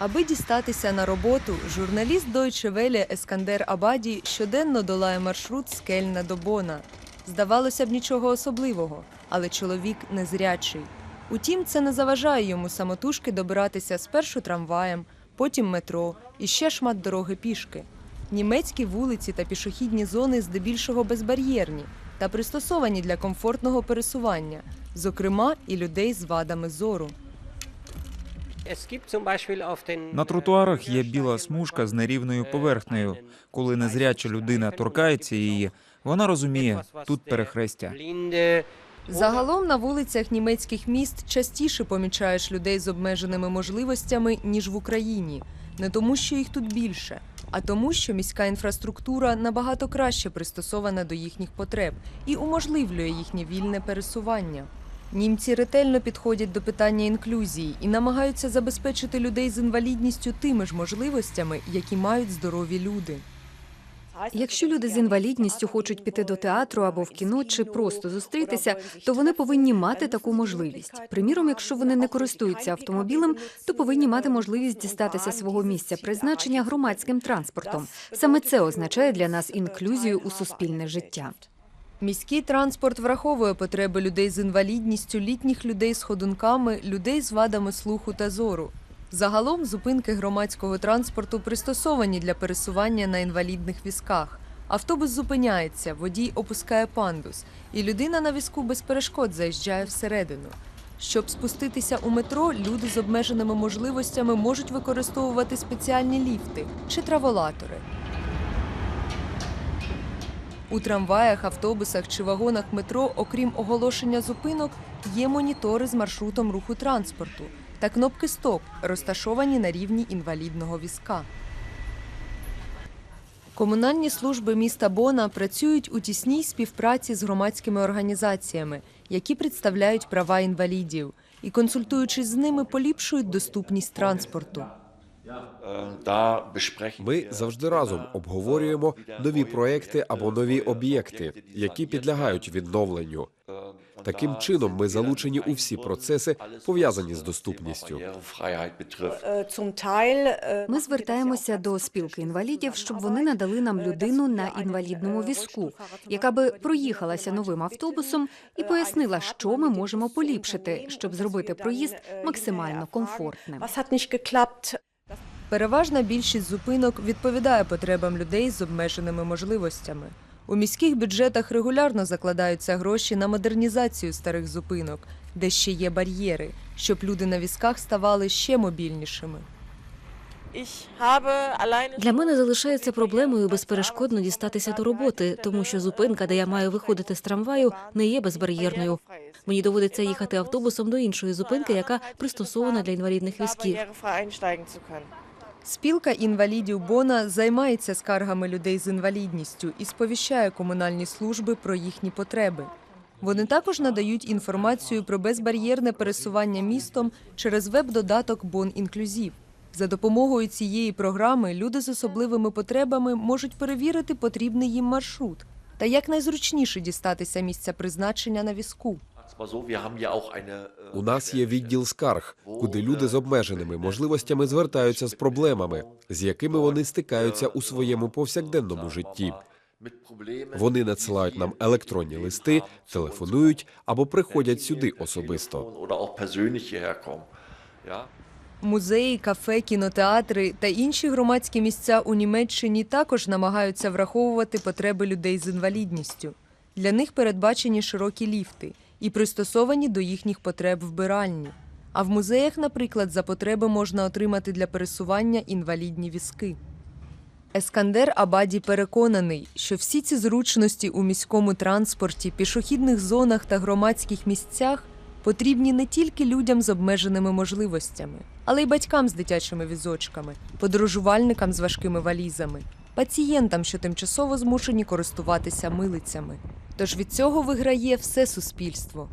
Аби дістатися на роботу, журналіст Deutsche Welle Ескандер Абаді щоденно долає маршрут з Кельна до Бона. Здавалося б, нічого особливого, але чоловік незрячий. Утім, це не заважає йому самотужки добиратися спершу трамваєм, потім метро і ще шмат дороги пішки. Німецькі вулиці та пішохідні зони здебільшого безбар'єрні та пристосовані для комфортного пересування, зокрема і людей з вадами зору. На тротуарах є біла смужка з нерівною поверхнею. Коли незряча людина торкається її, вона розуміє, тут перехрестя. Загалом на вулицях німецьких міст частіше помічаєш людей з обмеженими можливостями, ніж в Україні. Не тому, що їх тут більше, а тому, що міська інфраструктура набагато краще пристосована до їхніх потреб і уможливлює їхнє вільне пересування. Німці ретельно підходять до питання інклюзії і намагаються забезпечити людей з інвалідністю тими ж можливостями, які мають здорові люди. Якщо люди з інвалідністю хочуть піти до театру або в кіно чи просто зустрітися, то вони повинні мати таку можливість. Приміром, якщо вони не користуються автомобілем, то повинні мати можливість дістатися свого місця призначення громадським транспортом. Саме це означає для нас інклюзію у суспільне життя. Міський транспорт враховує потреби людей з інвалідністю, літніх людей з ходунками, людей з вадами слуху та зору. Загалом зупинки громадського транспорту пристосовані для пересування на інвалідних візках. Автобус зупиняється, водій опускає пандус, і людина на візку без перешкод заїжджає всередину. Щоб спуститися у метро, люди з обмеженими можливостями можуть використовувати спеціальні ліфти чи траволатори. У трамваях, автобусах чи вагонах метро, окрім оголошення зупинок, є монітори з маршрутом руху транспорту та кнопки Стоп, розташовані на рівні інвалідного візка. Комунальні служби міста Бона працюють у тісній співпраці з громадськими організаціями, які представляють права інвалідів, і консультуючись з ними, поліпшують доступність транспорту. Ми завжди разом обговорюємо нові проекти або нові об'єкти, які підлягають відновленню. Таким чином, ми залучені у всі процеси, пов'язані з доступністю. Ми звертаємося до спілки інвалідів, щоб вони надали нам людину на інвалідному візку, яка би проїхалася новим автобусом і пояснила, що ми можемо поліпшити, щоб зробити проїзд максимально комфортним. Переважна більшість зупинок відповідає потребам людей з обмеженими можливостями. У міських бюджетах регулярно закладаються гроші на модернізацію старих зупинок, де ще є бар'єри, щоб люди на візках ставали ще мобільнішими. Для мене залишається проблемою безперешкодно дістатися до роботи, тому що зупинка, де я маю виходити з трамваю, не є безбар'єрною. Мені доводиться їхати автобусом до іншої зупинки, яка пристосована для інвалідних візків. Спілка інвалідів Бона займається скаргами людей з інвалідністю і сповіщає комунальні служби про їхні потреби. Вони також надають інформацію про безбар'єрне пересування містом через веб-додаток Бон Інклюзів. За допомогою цієї програми люди з особливими потребами можуть перевірити потрібний їм маршрут та як найзручніше дістатися місця призначення на візку. У нас є відділ скарг, куди люди з обмеженими можливостями звертаються з проблемами, з якими вони стикаються у своєму повсякденному житті. Вони надсилають нам електронні листи, телефонують або приходять сюди особисто. Музеї, кафе, кінотеатри та інші громадські місця у Німеччині також намагаються враховувати потреби людей з інвалідністю. Для них передбачені широкі ліфти і пристосовані до їхніх потреб вбиральні. А в музеях, наприклад, за потреби можна отримати для пересування інвалідні візки. Ескандер Абаді переконаний, що всі ці зручності у міському транспорті, пішохідних зонах та громадських місцях потрібні не тільки людям з обмеженими можливостями, але й батькам з дитячими візочками, подорожувальникам з важкими валізами, пацієнтам, що тимчасово змушені користуватися милицями. Тож від цього виграє все суспільство.